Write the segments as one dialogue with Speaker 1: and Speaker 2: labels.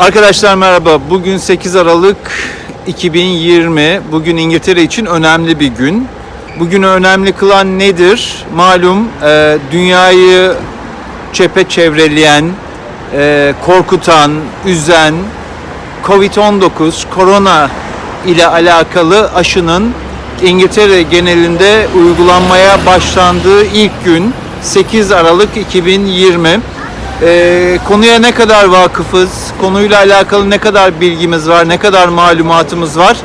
Speaker 1: Arkadaşlar merhaba. Bugün 8 Aralık 2020. Bugün İngiltere için önemli bir gün. Bugünü önemli kılan nedir? Malum e, dünyayı çepeçevreleyen, e, korkutan, üzen Covid-19, korona ile alakalı aşının İngiltere genelinde uygulanmaya başlandığı ilk gün 8 Aralık 2020. Ee, konuya ne kadar vakıfız, konuyla alakalı ne kadar bilgimiz var, ne kadar malumatımız var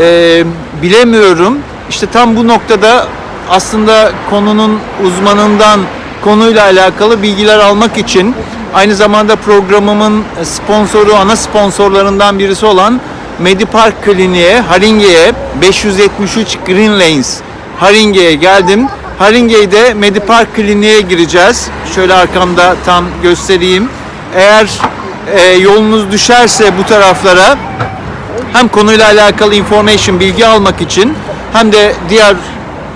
Speaker 1: ee, bilemiyorum. İşte tam bu noktada aslında konunun uzmanından konuyla alakalı bilgiler almak için aynı zamanda programımın sponsoru, ana sponsorlarından birisi olan Medipark Kliniğe, Haringe'ye 573 Green Lanes Haringe'ye geldim. Haringey'de Medipark Kliniğe gireceğiz. Şöyle arkamda tam göstereyim. Eğer e, yolunuz düşerse bu taraflara hem konuyla alakalı information bilgi almak için hem de diğer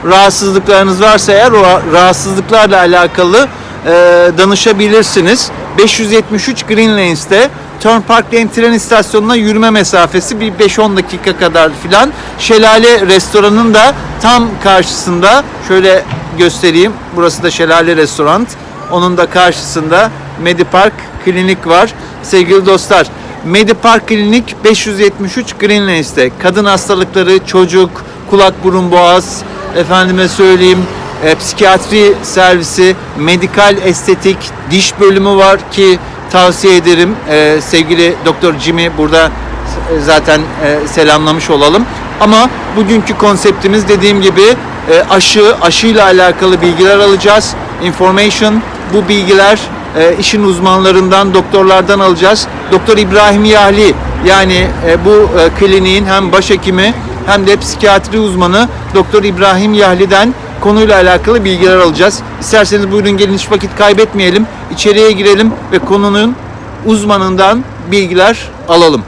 Speaker 1: rahatsızlıklarınız varsa eğer o rahatsızlıklarla alakalı e, danışabilirsiniz. 573 Green Lanes'te Turnpark Lane tren istasyonuna yürüme mesafesi bir 5-10 dakika kadar filan. Şelale restoranın da tam karşısında şöyle göstereyim. Burası da Şelale Restoran. Onun da karşısında Medipark Klinik var. Sevgili dostlar, Medipark Klinik 573 Green Lanes'te kadın hastalıkları, çocuk, kulak burun boğaz, efendime söyleyeyim e, psikiyatri servisi, medikal estetik, diş bölümü var ki tavsiye ederim. E, sevgili Doktor Jimmy burada e, zaten e, selamlamış olalım. Ama bugünkü konseptimiz dediğim gibi e, aşı, aşıyla alakalı bilgiler alacağız. Information, bu bilgiler e, işin uzmanlarından, doktorlardan alacağız. Doktor İbrahim Yahli yani e, bu e, kliniğin hem başhekimi hem de psikiyatri uzmanı Doktor İbrahim Yahli'den konuyla alakalı bilgiler alacağız. İsterseniz buyurun gelin hiç vakit kaybetmeyelim. İçeriye girelim ve konunun uzmanından bilgiler alalım.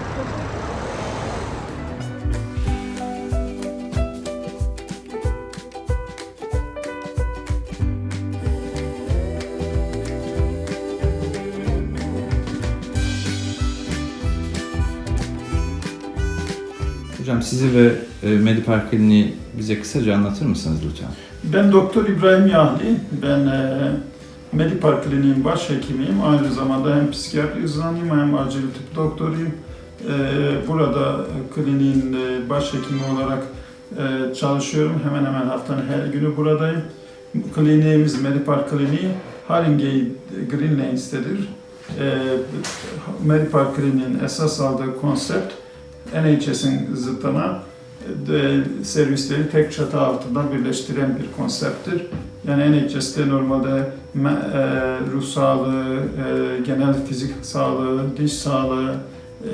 Speaker 1: E, Kliniği bize kısaca anlatır mısınız lütfen?
Speaker 2: Ben Doktor İbrahim Yahli. Ben e, Medipark Kliniğin başhekimiyim. Aynı zamanda hem psikiyatri uzmanıyım hem acil tıp doktoruyum. E, burada kliniğin e, başhekimi olarak e, çalışıyorum. Hemen hemen haftanın her günü buradayım. Kliniğimiz Medipark Kliniği Haringey Green Lanes'tedir. E, Medipark Kliniğin esas aldığı konsept NHS'in zıttına servisleri tek çatı altında birleştiren bir konsepttir. Yani NHS'te normalde e, ruh sağlığı, e, genel fizik sağlığı, diş sağlığı,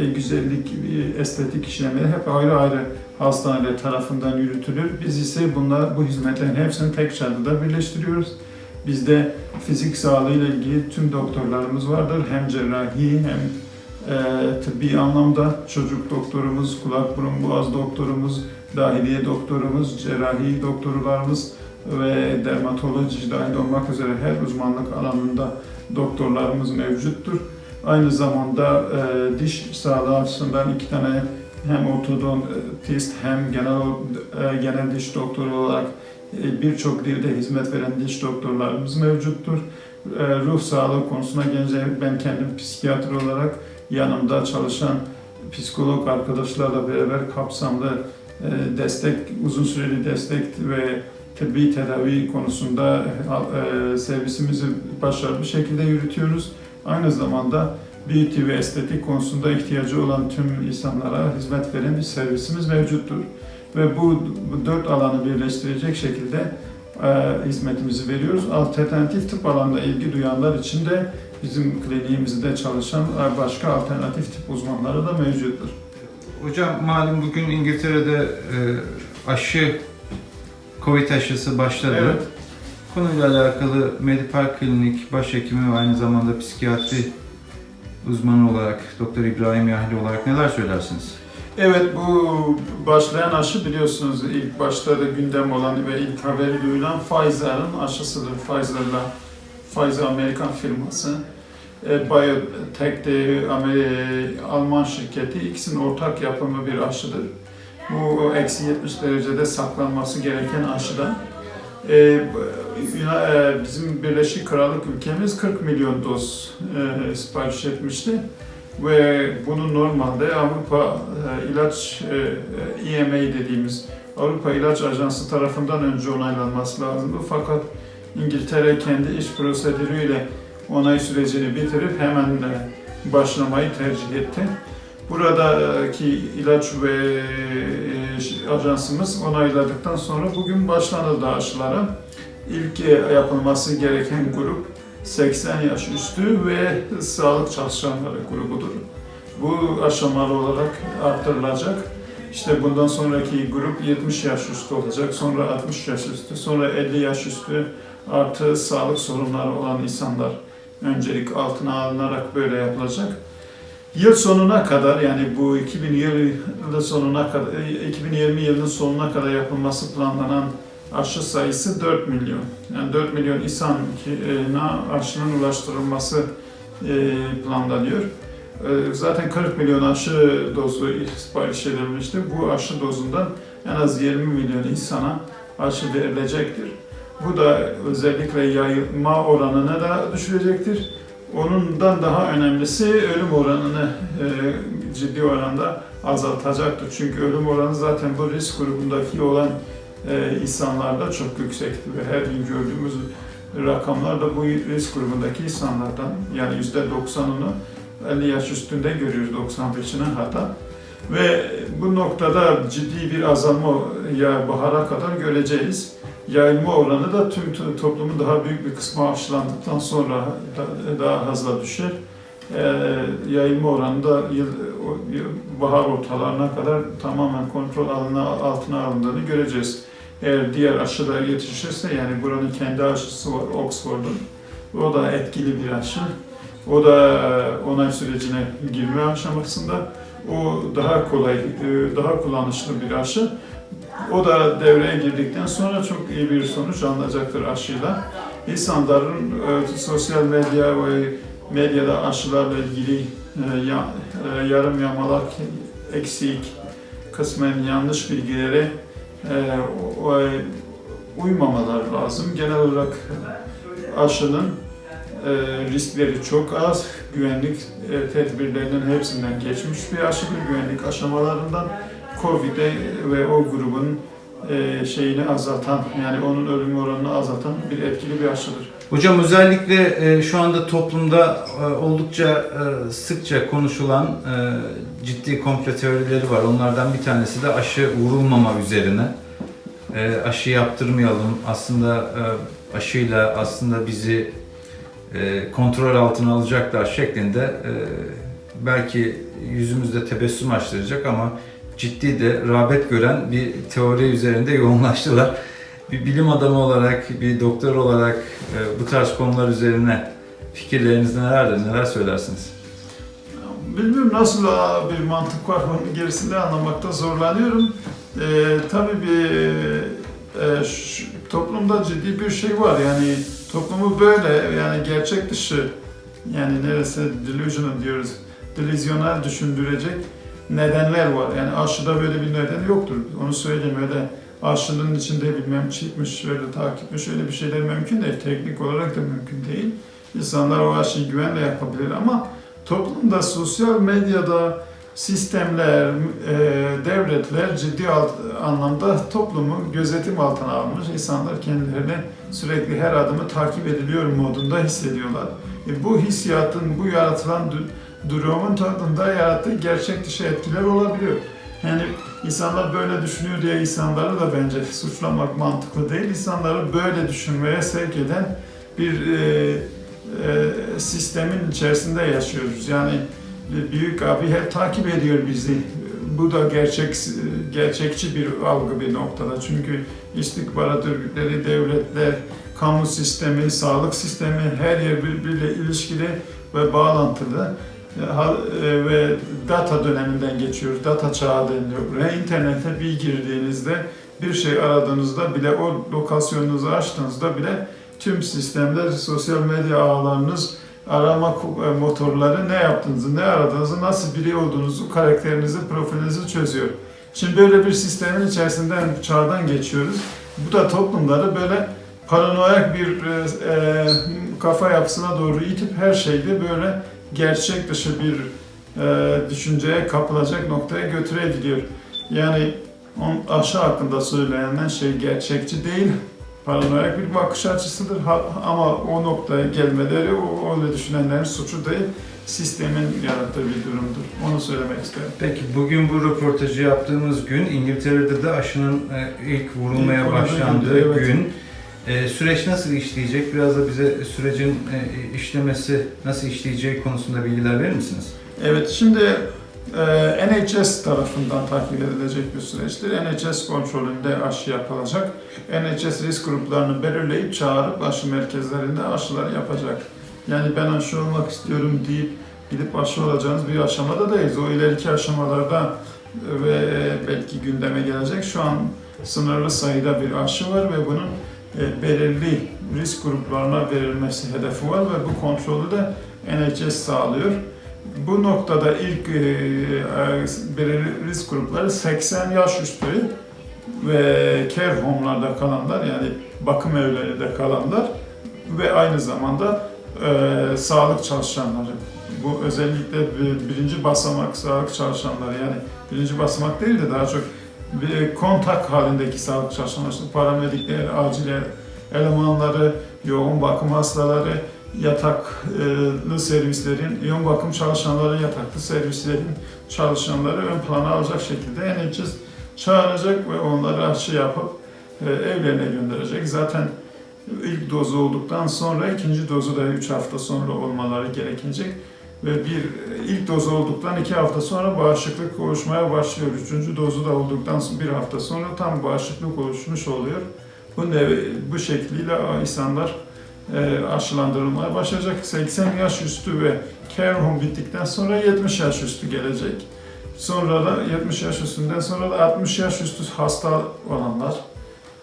Speaker 2: e, güzellik, estetik işlemleri hep ayrı ayrı hastaneler tarafından yürütülür. Biz ise bunlar, bu hizmetlerin hepsini tek çatıda birleştiriyoruz. Bizde fizik sağlığı ile ilgili tüm doktorlarımız vardır. Hem cerrahi hem e, tıbbi anlamda çocuk doktorumuz, kulak burun boğaz doktorumuz, dahiliye doktorumuz, cerrahi doktorlarımız ve dermatoloji dahil olmak üzere her uzmanlık alanında doktorlarımız mevcuttur. Aynı zamanda e, diş sağlığı açısından iki tane hem ortodontist hem genel e, genel diş doktoru olarak e, birçok dilde hizmet veren diş doktorlarımız mevcuttur. E, ruh sağlığı konusuna gelince ben kendim psikiyatri olarak yanımda çalışan psikolog arkadaşlarla beraber kapsamlı e, destek, uzun süreli destek ve tıbbi tedavi konusunda e, servisimizi başarılı bir şekilde yürütüyoruz. Aynı zamanda beauty ve estetik konusunda ihtiyacı olan tüm insanlara hizmet veren bir servisimiz mevcuttur. Ve bu dört alanı birleştirecek şekilde e, hizmetimizi veriyoruz. Alternatif tıp alanında ilgi duyanlar için de bizim kliniğimizde çalışan e, başka alternatif tıp uzmanları da mevcuttur.
Speaker 1: Hocam malum bugün İngiltere'de e, aşı, Covid aşısı başladı.
Speaker 2: Evet.
Speaker 1: Konuyla alakalı Medipark Klinik başhekimi ve aynı zamanda psikiyatri uzmanı olarak Doktor İbrahim Yahli olarak neler söylersiniz?
Speaker 2: Evet bu başlayan aşı biliyorsunuz ilk başta da gündem olan ve ilk haberi duyulan Pfizer'ın aşısıdır. Pfizer'la Pfizer Amerikan firması. e, BioNTech de Amer- Alman şirketi ikisinin ortak yapımı bir aşıdır. Bu eksi 70 derecede saklanması gereken aşıdan. E, e, bizim Birleşik Krallık ülkemiz 40 milyon doz e, sipariş etmişti ve bunu normalde Avrupa e, ilaç e, EMA dediğimiz Avrupa İlaç Ajansı tarafından önce onaylanması lazımdı. Fakat İngiltere kendi iş prosedürüyle onay sürecini bitirip hemen e, başlamayı tercih etti. Buradaki ilaç ve e, ajansımız onayladıktan sonra bugün başlanıldı aşılara. İlk e, yapılması gereken grup 80 yaş üstü ve sağlık çalışanları grubudur. Bu aşamalı olarak arttırılacak. İşte bundan sonraki grup 70 yaş üstü olacak, sonra 60 yaş üstü, sonra 50 yaş üstü artı sağlık sorunları olan insanlar öncelik altına alınarak böyle yapılacak. Yıl sonuna kadar yani bu 2020 yılı sonuna kadar 2020 yılının sonuna kadar yapılması planlanan aşı sayısı 4 milyon. Yani 4 milyon insana aşının ulaştırılması e, planlanıyor. E, Zaten 40 milyon aşı dozu sipariş edilmişti. Bu aşı dozundan en az 20 milyon insana aşı verilecektir. Bu da özellikle yayılma oranını da düşürecektir. Onundan daha önemlisi ölüm oranını e, ciddi oranda azaltacaktır. Çünkü ölüm oranı zaten bu risk grubundaki olan e, insanlarda çok yüksekti ve her gün gördüğümüz rakamlar da bu risk grubundaki insanlardan yani yüzde 90'ını 50 yaş üstünde görüyoruz 95'ine hatta. Ve bu noktada ciddi bir azalma ya bahara kadar göreceğiz. Yayılma oranı da tüm toplumun daha büyük bir kısmı aşılandıktan sonra da- daha hızla düşer. Ee, yayılma oranı da yıl- bahar ortalarına kadar tamamen kontrol alına, altına alındığını göreceğiz. Eğer diğer aşılar yetişirse yani buranın kendi aşısı var Oxford'un. O da etkili bir aşı. O da e, onay sürecine girme aşamasında. O daha kolay, e, daha kullanışlı bir aşı. O da devreye girdikten sonra çok iyi bir sonuç alınacaktır aşıyla. İnsanların e, sosyal medya ve medyada aşılarla ilgili ya- e, yarım yamalak, eksik, kısmen yanlış bilgilere e, o- o- uymamalar lazım. Genel olarak aşının e, riskleri çok az. Güvenlik e, tedbirlerinin hepsinden geçmiş bir aşıdır. Güvenlik aşamalarından COVID'e ve o grubun e, şeyini azaltan, yani onun ölüm oranını azaltan bir etkili bir aşıdır.
Speaker 1: Hocam özellikle e, şu anda toplumda e, oldukça e, sıkça konuşulan e, ciddi komplo teorileri var. Onlardan bir tanesi de aşı vurulmama üzerine. E, aşı yaptırmayalım. Aslında e, aşıyla aslında bizi e, kontrol altına alacaklar şeklinde e, belki yüzümüzde tebessüm açtıracak ama ciddi de rağbet gören bir teori üzerinde yoğunlaştılar. Bir bilim adamı olarak, bir doktor olarak e, bu tarz konular üzerine fikirleriniz nelerdir, neler söylersiniz?
Speaker 2: Bilmiyorum nasıl aa, bir mantık var onun gerisinde anlamakta zorlanıyorum. Ee, tabii bir e, şu- toplumda ciddi bir şey var yani toplumu böyle yani gerçek dışı yani neresi delusional diyoruz delüzyonel düşündürecek nedenler var. Yani aşıda böyle bir neden yoktur. Onu söyleyeyim öyle aşının içinde bilmem çipmiş, şöyle takipmiş, öyle bir şeyler mümkün değil. Teknik olarak da mümkün değil. İnsanlar o aşıyı güvenle yapabilir ama toplumda, sosyal medyada sistemler, e, devletler ciddi alt- anlamda toplumu gözetim altına almış. İnsanlar kendilerini sürekli her adımı takip ediliyor modunda hissediyorlar. E, bu hissiyatın, bu yaratılan du- durumun tadında yarattığı gerçek dışı etkiler olabiliyor. Yani insanlar böyle düşünüyor diye insanları da bence suçlamak mantıklı değil. İnsanları böyle düşünmeye sevk eden bir e, e, sistemin içerisinde yaşıyoruz. Yani büyük abi hep takip ediyor bizi. Bu da gerçek gerçekçi bir algı bir noktada. Çünkü istihbarat örgütleri, devletler, kamu sistemi, sağlık sistemi her yer birbiriyle ilişkili ve bağlantılı. E, e, ve data döneminden geçiyoruz. Data çağı deniliyor buraya. İnternete bir girdiğinizde bir şey aradığınızda bile o lokasyonunuzu açtığınızda bile tüm sistemler, sosyal medya ağlarınız arama e, motorları ne yaptığınızı, ne aradığınızı, nasıl biri olduğunuzu, karakterinizi, profilinizi çözüyor. Şimdi böyle bir sistemin içerisinden, çağdan geçiyoruz. Bu da toplumları böyle paranoyak bir e, kafa yapısına doğru itip her şeyde böyle gerçek dışı bir e, düşünceye kapılacak noktaya götürebiliyor. Yani on, aşı hakkında söylenen şey gerçekçi değil, paranoyak bir bakış açısıdır Ha- ama o noktaya gelmeleri o öyle düşünenlerin suçu değil, sistemin yarattığı bir durumdur. Onu söylemek isterim.
Speaker 3: Peki bugün bu röportajı yaptığımız gün İngiltere'de de aşının e, ilk vurulmaya
Speaker 2: İlk
Speaker 3: başlandığı
Speaker 2: gündü, evet.
Speaker 3: gün. E, süreç nasıl işleyecek? Biraz da bize sürecin e, işlemesi nasıl işleyeceği konusunda bilgiler verir misiniz?
Speaker 2: Evet, şimdi e, NHS tarafından takip edilecek bir süreçtir. NHS kontrolünde aşı yapılacak. NHS risk gruplarını belirleyip çağırıp aşı merkezlerinde aşıları yapacak. Yani ben aşı olmak istiyorum deyip gidip aşı olacağınız bir aşamada değiliz. O ileriki aşamalarda ve belki gündeme gelecek. Şu an sınırlı sayıda bir aşı var ve bunun e, belirli risk gruplarına verilmesi hedefi var ve bu kontrolü de NHS sağlıyor. Bu noktada ilk e, e, belirli risk grupları 80 yaş üstü ve care home'larda kalanlar yani bakım evlerinde kalanlar ve aynı zamanda e, sağlık çalışanları. Bu özellikle bir- birinci basamak sağlık çalışanları yani birinci basamak değil de daha çok kontak halindeki sağlık çalışanları, paramedikler, acil elemanları, yoğun bakım hastaları, yataklı servislerin, yoğun bakım çalışanları, yataklı servislerin çalışanları ön plana alacak şekilde NHS çağıracak ve onları aşı yapıp e, evlerine gönderecek. Zaten ilk dozu olduktan sonra ikinci dozu da 3 hafta sonra olmaları gerekecek. Ve bir ilk dozu olduktan iki hafta sonra bağışıklık oluşmaya başlıyor. Üçüncü dozu da olduktan bir hafta sonra tam bağışıklık oluşmuş oluyor. Bu ne, bu şekliyle insanlar e, aşılandırılmaya başlayacak. 80 yaş üstü ve care home bittikten sonra 70 yaş üstü gelecek. Sonra da 70 yaş üstünden sonra da 60 yaş üstü hasta olanlar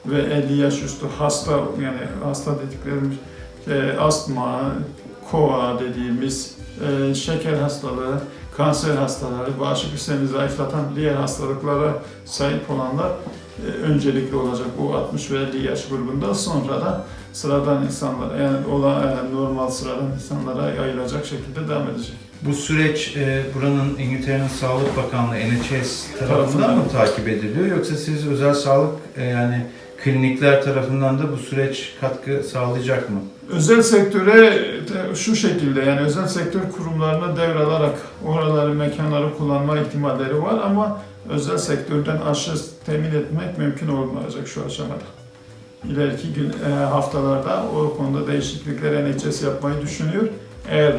Speaker 2: ve 50 yaş üstü hasta yani hasta dediklerimiz e, astma, koa dediğimiz e, şeker hastalığı, kanser hastaları, bağışıklık sistemini zayıflatan diğer hastalıklara sahip olanlar e, öncelikli olacak bu 60 ve 50 yaş grubunda sonra da sıradan insanlara yani olan e, normal sıradan insanlara yayılacak şekilde devam edecek.
Speaker 3: Bu süreç e, buranın İngiltere'nin Sağlık Bakanlığı NHS tarafından
Speaker 2: Tarafından.
Speaker 3: mı takip ediliyor yoksa siz özel sağlık e, yani klinikler tarafından da bu süreç katkı sağlayacak mı?
Speaker 2: Özel sektöre de şu şekilde yani özel sektör kurumlarına devralarak oraları, mekanları kullanma ihtimalleri var ama özel sektörden aşı temin etmek mümkün olmayacak şu aşamada. İleriki gün e, haftalarda o konuda değişiklikler NHS yapmayı düşünüyor. Eğer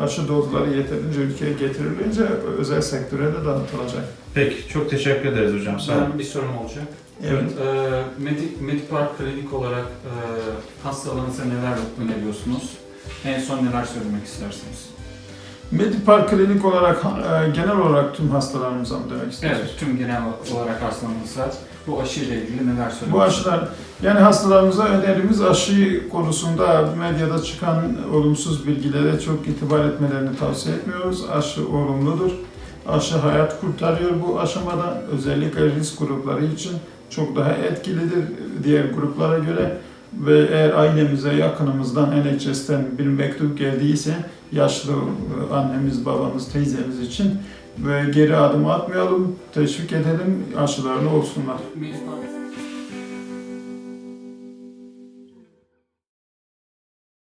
Speaker 2: aşı dozları yeterince ülkeye getirilince özel sektöre de dağıtılacak.
Speaker 3: Peki çok teşekkür ederiz hocam. Sağ olun.
Speaker 4: Ben bir sorum olacak.
Speaker 2: Evet.
Speaker 4: Ee, Medi- Medipark klinik olarak e, hastalarınıza neler öneriyorsunuz? En son neler söylemek istersiniz?
Speaker 2: Medipark klinik olarak e, genel olarak tüm hastalarımıza mı demek istiyorsunuz?
Speaker 4: Evet, tüm genel olarak hastalarınıza bu aşıyla ilgili neler söylemek
Speaker 2: Bu aşılar, yani hastalarımıza önerimiz aşı konusunda medyada çıkan olumsuz bilgilere çok itibar etmelerini tavsiye etmiyoruz. Aşı olumludur. Aşı hayat kurtarıyor bu aşamada. Özellikle risk grupları için çok daha etkilidir diğer gruplara göre. Ve eğer ailemize, yakınımızdan, NHS'ten bir mektup geldiyse yaşlı e, annemiz, babamız, teyzemiz için ve geri adım atmayalım, teşvik edelim, aşılarını olsunlar.